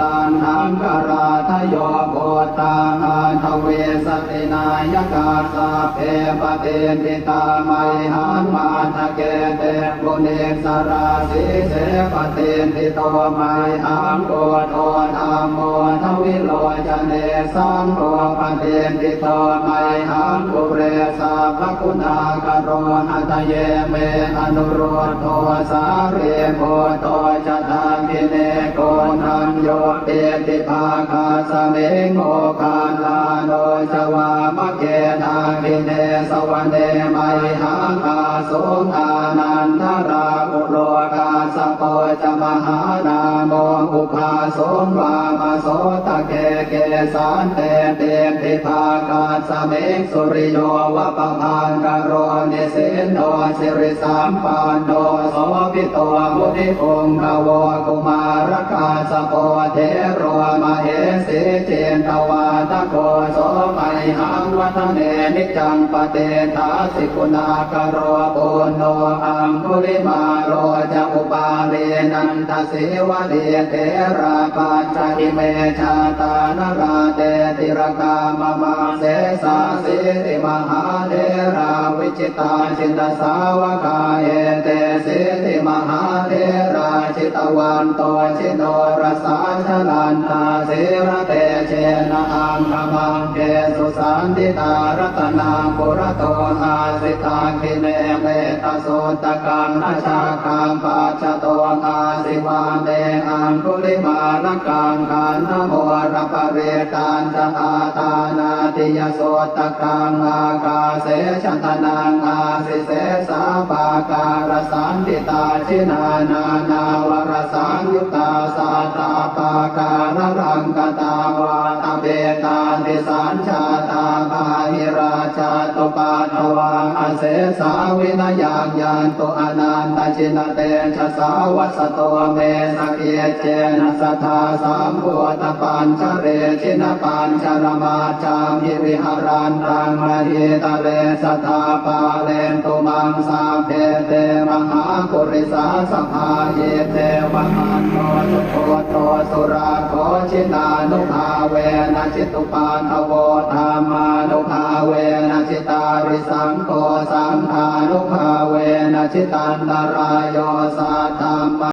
ตานหังกราทโยโกตังอันทเวสตินายกาสาเพปเตนิตาไมหันมาทะเกเตปุเนสราสีเสปเตนิโตไมหังโกโทธรรมโมทวิโลจเนสังโกปเตนิโตไม หังกุเรสาภคุณากโรหัตเยเมอนุโรธโทสาเรโพโตจตาคิเนโกนันโยเตติภาคาสเมงโมคาลาโนจวามะเกนาคิเนสวรรเนไมหังอาสุอานันทราอุโลกาสโปจมหานา โสมวามาโสตะเกเกสานเตเตติภาคาสเมงสุริโยวะปะพังกโรนิสินโนสิริสามปานโนโสภิโตมุนิพงกวกุมารกาสโปเทโรมาเหสีเจนตวาตะโกโสไมหังวัฒเนนิจังปเตทาสิกุณากโรปุโนอังคุลิมาโรจะ ปาเลนันทสิวะเดเทราปัจจิเมชาตานราเตติรกามมาเสสาสิติมหาเทราวิจิตาสินตสาวกาเอเตสิติมหาเทร ตวันโตชิโนรสาชลันตาสิระเตเชนะอังคมังเกสุสันติตารัตนาปุระโตอาสิตาคิเนเมตโสตกังนาชาคังปัจจโตอาสิวานเตอังคุลิมาลกังกันนโมรปะเรตันจะอาตานาติยโสตกังอากาเสชันตนังอาสิเสสาปาการสันติตาชินานานาว สังยุตตาสาตาปาการังกตาวาตเบตาติสัญชาตา วังอเสสาวินยังยันตุอนันตชินเตชะสาวัสโตเมสกเกเจนะสัทธาสามพุทธปัญชเรชินปัญชรมาจามิวิหารันตังมหิตะเลสัทธาปาเลนตุมังสาเพเตมหาปุริสาสภาเยเตวะมันโนสุโคโตสุราโคชินานุภาเวนะ จิตุปาทโวธามานุภาเวนะจิตาริสังโฆสังฆานุภาเวนะจิตันตรายโยสัทธา